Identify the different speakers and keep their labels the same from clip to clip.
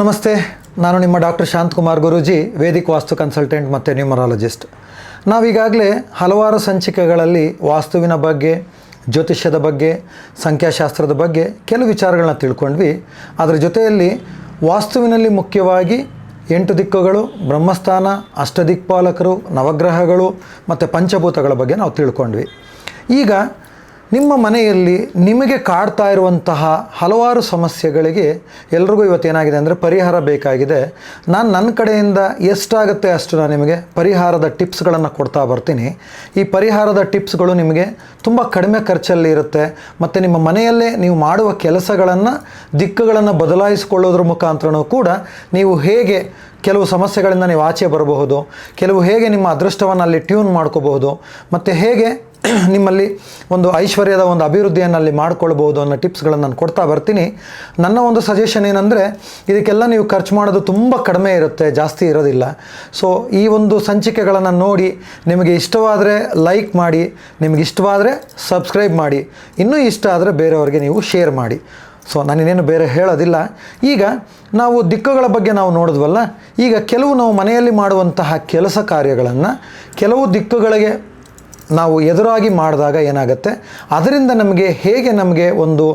Speaker 1: ನಮಸ್ತೆ, ನಾನು ನಿಮ್ಮ doctor Shantakumar Guruji, vedic vastu consultant ಮತ್ತು ನ್ಯೂಮರಾಲಜಿಸ್ಟ್. ನಾವೀಗಾಗಲೇ ಹಲವಾರು ಸಂಚಿಕೆಗಳಲ್ಲಿ ವಾಸ್ತುವಿನ ಬಗ್ಗೆ, ಜ್ಯೋತಿಷ್ಯದ ಬಗ್ಗೆ, ಸಂಖ್ಯಾಶಾಸ್ತ್ರದ ಬಗ್ಗೆ ಕೆಲವು ವಿಚಾರಗಳನ್ನ ತಿಳ್ಕೊಂಡ್ವಿ. ಅದರ ಜೊತೆಯಲ್ಲಿ ವಾಸ್ತುವಿನಲ್ಲಿ ಮುಖ್ಯವಾಗಿ ಎಂಟು ದಿಕ್ಕುಗಳು, ಬ್ರಹ್ಮಸ್ಥಾನ, ಅಷ್ಟದಿಕ್ಪಾಲಕರು, ನವಗ್ರಹಗಳು ಮತ್ತು ಪಂಚಭೂತಗಳ ಬಗ್ಗೆ ನಾವು ತಿಳ್ಕೊಂಡ್ವಿ. ಈಗ ನಿಮ್ಮ ಮನೆಯಲ್ಲಿ ನಿಮಗೆ ಕಾಡ್ತಾ ಇರುವಂತಹ ಹಲವಾರು ಸಮಸ್ಯೆಗಳಿಗೆ ಎಲ್ರಿಗೂ ಇವತ್ತೇನಾಗಿದೆ ಅಂದರೆ ಪರಿಹಾರ ಬೇಕಾಗಿದೆ. ನಾನು ನನ್ನ ಕಡೆಯಿಂದ ಎಷ್ಟಾಗುತ್ತೆ ಅಷ್ಟು ನಾನು ನಿಮಗೆ ಪರಿಹಾರದ ಟಿಪ್ಸ್ಗಳನ್ನು ಕೊಡ್ತಾ ಬರ್ತೀನಿ. ಈ ಪರಿಹಾರದ ಟಿಪ್ಸ್ಗಳು ನಿಮಗೆ ತುಂಬ ಕಡಿಮೆ ಖರ್ಚಲ್ಲಿ ಇರುತ್ತೆ. ಮತ್ತು ನಿಮ್ಮ ಮನೆಯಲ್ಲೇ ನೀವು ಮಾಡುವ ಕೆಲಸಗಳನ್ನು, ದಿಕ್ಕುಗಳನ್ನು ಬದಲಾಯಿಸಿಕೊಳ್ಳೋದ್ರ ಮುಖಾಂತರನೂ ಕೂಡ ನೀವು ಹೇಗೆ ಕೆಲವು ಸಮಸ್ಯೆಗಳಿಂದ ನೀವು ಆಚೆ ಬರಬಹುದು, ಕೆಲವು ಹೇಗೆ ನಿಮ್ಮ ಅದೃಷ್ಟವನ್ನು ಅಲ್ಲಿ ಟ್ಯೂನ್ ಮಾಡ್ಕೋಬಹುದು, ಮತ್ತು ಹೇಗೆ ನಿಮ್ಮಲ್ಲಿ ಒಂದು ಐಶ್ವರ್ಯದ ಒಂದು ಅಭಿವೃದ್ಧಿಯನ್ನು ಅಲ್ಲಿ ಮಾಡ್ಕೊಳ್ಬೋದು ಅನ್ನೋ ಟಿಪ್ಸ್ಗಳನ್ನು ನಾನು ಕೊಡ್ತಾ ಬರ್ತೀನಿ. ನನ್ನ ಒಂದು ಸಜೆಷನ್ ಏನಂದರೆ, ಇದಕ್ಕೆಲ್ಲ ನೀವು ಖರ್ಚು ಮಾಡೋದು ತುಂಬ ಕಡಿಮೆ ಇರುತ್ತೆ, ಜಾಸ್ತಿ ಇರೋದಿಲ್ಲ. ಸೊ ಈ ಒಂದು ಸಂಚಿಕೆಗಳನ್ನು ನೋಡಿ, ನಿಮಗೆ ಇಷ್ಟವಾದರೆ ಲೈಕ್ ಮಾಡಿ, ನಿಮಗೆ ಇಷ್ಟವಾದರೆ ಸಬ್ಸ್ಕ್ರೈಬ್ ಮಾಡಿ. ಇನ್ನೂ ಇಷ್ಟ ಆದರೆ ಬೇರೆಯವ್ರಿಗೆ ನೀವು ಶೇರ್ ಮಾಡಿ. ಸೊ ನಾನಿನ್ನೇನು ಬೇರೆ ಹೇಳೋದಿಲ್ಲ. ಈಗ ನಾವು ದಿಕ್ಕುಗಳ ಬಗ್ಗೆ ನಾವು ನೋಡಿದ್ವಲ್ಲ, ಈಗ ಕೆಲವು ನಾವು ಮನೆಯಲ್ಲಿ ಮಾಡುವಂತಹ ಕೆಲಸ ಕಾರ್ಯಗಳನ್ನು, ಕೆಲವು ದಿಕ್ಕುಗಳಿಗೆ ನಾವು ಎದುರಾಗಿ ಮಾಡಿದಾಗ ಏನಾಗುತ್ತೆ? ಅದರಿಂದ ನಮಗೆ ಹೇಗೆ ನಮಗೆ ಒಂದು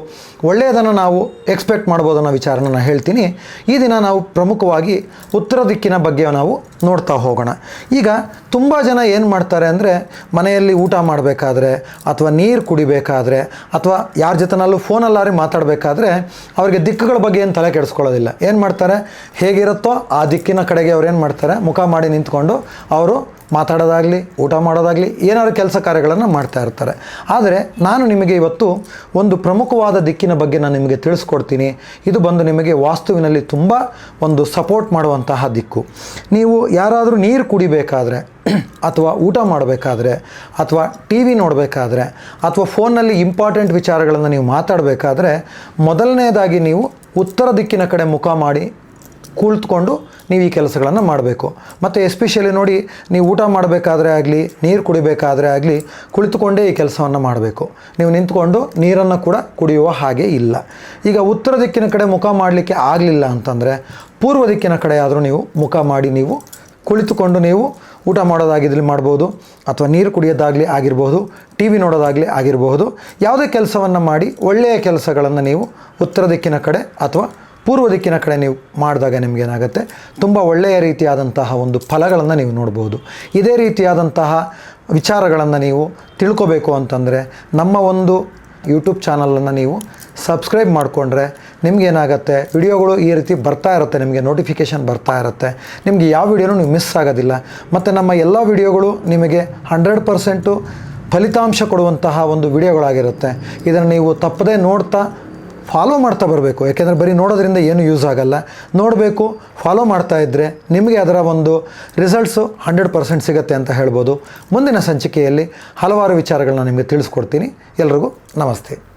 Speaker 1: ಒಳ್ಳೆಯದನ್ನು ನಾವು ಎಕ್ಸ್ಪೆಕ್ಟ್ ಮಾಡ್ಬೋದು ಅನ್ನೋ ವಿಚಾರನ ನಾನು ಹೇಳ್ತೀನಿ. ಈ ದಿನ ನಾವು ಪ್ರಮುಖವಾಗಿ ಉತ್ತರ ದಿಕ್ಕಿನ ಬಗ್ಗೆ ನಾವು ನೋಡ್ತಾ ಹೋಗೋಣ. ಈಗ ತುಂಬ ಜನ ಏನು ಮಾಡ್ತಾರೆ ಅಂದರೆ ಮನೆಯಲ್ಲಿ ಊಟ ಮಾಡಬೇಕಾದ್ರೆ ಅಥವಾ ನೀರು ಕುಡಿಬೇಕಾದ್ರೆ ಅಥವಾ ಯಾರ ಜೊತೆನಲ್ಲೂ ಫೋನಲ್ಲಾರಿ ಮಾತಾಡಬೇಕಾದ್ರೆ ಅವರಿಗೆ ದಿಕ್ಕುಗಳ ಬಗ್ಗೆ ಏನು ತಲೆ ಕೆಡಿಸ್ಕೊಳ್ಳೋದಿಲ್ಲ. ಏನು ಮಾಡ್ತಾರೆ? ಹೇಗಿರುತ್ತೋ ಆ ದಿಕ್ಕಿನ ಕಡೆಗೆ ಅವ್ರು ಏನು ಮಾಡ್ತಾರೆ? ಮುಖ ಮಾಡಿ ನಿಂತ್ಕೊಂಡು ಅವರು ಮಾತಾಡೋದಾಗಲಿ, ಊಟ ಮಾಡೋದಾಗಲಿ ಏನಾದ್ರು ಕೆಲಸ ಕಾರ್ಯಗಳನ್ನು ಮಾಡ್ತಾ ಇರ್ತಾರೆ. ಆದರೆ ನಾನು ನಿಮಗೆ ಇವತ್ತು ಒಂದು ಪ್ರಮುಖವಾದ ದಿಕ್ಕಿನ ಬಗ್ಗೆ ನಾನು ನಿಮಗೆ ತಿಳಿಸ್ಕೊಡ್ತೀನಿ. ಇದು ಬಂದು ನಿಮಗೆ ವಾಸ್ತುವಿನಲ್ಲಿ ತುಂಬ ಒಂದು ಸಪೋರ್ಟ್ ಮಾಡುವಂತಹ ದಿಕ್ಕು. ನೀವು ಯಾರಾದರೂ ನೀರು ಕುಡಿಬೇಕಾದ್ರೆ, ಅಥವಾ ಊಟ ಮಾಡಬೇಕಾದ್ರೆ, ಅಥವಾ ಟಿ ವಿ ನೋಡಬೇಕಾದ್ರೆ, ಅಥವಾ ಫೋನ್ನಲ್ಲಿ ಇಂಪಾರ್ಟೆಂಟ್ ವಿಚಾರಗಳನ್ನು ನೀವು ಮಾತಾಡಬೇಕಾದ್ರೆ, ಮೊದಲನೇದಾಗಿ ನೀವು ಉತ್ತರ ದಿಕ್ಕಿನ ಕಡೆ ಮುಖ ಮಾಡಿ, ಕುಳಿತುಕೊಂಡು ನೀವು ಈ ಕೆಲಸಗಳನ್ನು ಮಾಡಬೇಕು. ಮತ್ತು ಎಸ್ಪೆಷಲಿ ನೋಡಿ, ನೀವು ಊಟ ಮಾಡಬೇಕಾದ್ರೆ ಆಗಲಿ, ನೀರು ಕುಡಿಬೇಕಾದ್ರೆ ಆಗಲಿ, ಕುಳಿತುಕೊಂಡೇ ಈ ಕೆಲಸವನ್ನು ಮಾಡಬೇಕು. ನೀವು ನಿಂತ್ಕೊಂಡು ನೀರನ್ನು ಕೂಡ ಕುಡಿಯುವ ಹಾಗೆ ಇಲ್ಲ. ಈಗ ಉತ್ತರ ದಿಕ್ಕಿನ ಕಡೆ ಮುಖ ಮಾಡಲಿಕ್ಕೆ ಆಗಲಿಲ್ಲ ಅಂತಂದರೆ, ಪೂರ್ವ ದಿಕ್ಕಿನ ಕಡೆ ಆದರೂ ನೀವು ಮುಖ ಮಾಡಿ ನೀವು ಕುಳಿತುಕೊಂಡು ನೀವು ಊಟ ಮಾಡೋದಾಗಿದ್ದಲ್ಲಿ ಮಾಡ್ಬೋದು, ಅಥವಾ ನೀರು ಕುಡಿಯೋದಾಗಲಿ ಆಗಿರ್ಬೋದು ಟಿ ವಿ ನೋಡೋದಾಗಲಿ ಆಗಿರಬಹುದು ಯಾವುದೇ ಕೆಲಸವನ್ನು ಮಾಡಿ ಒಳ್ಳೆಯ ಕೆಲಸಗಳನ್ನು ನೀವು ಉತ್ತರ ದಿಕ್ಕಿನ ಕಡೆ ಅಥವಾ ಪೂರ್ವ ದಿಕ್ಕಿನ ಕಡೆ ನೀವು ಮಾಡಿದಾಗ ನಿಮಗೇನಾಗುತ್ತೆ ತುಂಬ ಒಳ್ಳೆಯ ರೀತಿಯಾದಂತಹ ಒಂದು ಫಲಗಳನ್ನು ನೀವು ನೋಡ್ಬೋದು. ಇದೇ ರೀತಿಯಾದಂತಹ ವಿಚಾರಗಳನ್ನು ನೀವು ತಿಳ್ಕೊಬೇಕು ಅಂತಂದರೆ ನಮ್ಮ ಒಂದು ಯೂಟ್ಯೂಬ್ ಚಾನಲನ್ನು ನೀವು ಸಬ್ಸ್ಕ್ರೈಬ್ ಮಾಡಿಕೊಂಡ್ರೆ ನಿಮಗೇನಾಗುತ್ತೆ ವಿಡಿಯೋಗಳು ಈ ರೀತಿ ಬರ್ತಾ ಇರುತ್ತೆ, ನಿಮಗೆ ನೋಟಿಫಿಕೇಷನ್ ಬರ್ತಾ ಇರುತ್ತೆ. ನಿಮಗೆ ಯಾವ ವಿಡಿಯೋನೂ ನೀವು ಮಿಸ್ ಆಗೋದಿಲ್ಲ. ಮತ್ತು ನಮ್ಮ ಎಲ್ಲ ವಿಡಿಯೋಗಳು ನಿಮಗೆ ಹಂಡ್ರೆಡ್ ಪರ್ಸೆಂಟು ಫಲಿತಾಂಶ ಕೊಡುವಂತಹ ಒಂದು ವಿಡಿಯೋಗಳಾಗಿರುತ್ತೆ. ಇದನ್ನು ನೀವು ತಪ್ಪದೇ ನೋಡ್ತಾ ಫಾಲೋ ಮಾಡ್ತಾ ಬರಬೇಕು. ಯಾಕೆಂದರೆ ಬರೀ ನೋಡೋದ್ರಿಂದ ಏನು ಯೂಸ್ ಆಗಲ್ಲ. ನೋಡಬೇಕು ಫಾಲೋ ಮಾಡ್ತಾ ಇದ್ದರೆ ನಿಮಗೆ ಅದರ ಒಂದು ರಿಸಲ್ಟ್ಸು ಹಂಡ್ರೆಡ್ ಪರ್ಸೆಂಟ್ ಸಿಗುತ್ತೆ ಅಂತ ಹೇಳ್ಬೋದು. ಮುಂದಿನ ಸಂಚಿಕೆಯಲ್ಲಿ ಹಲವಾರು ವಿಚಾರಗಳನ್ನ ನಿಮಗೆ ತಿಳಿಸ್ಕೊಡ್ತೀನಿ. ಎಲ್ರಿಗೂ ನಮಸ್ತೆ.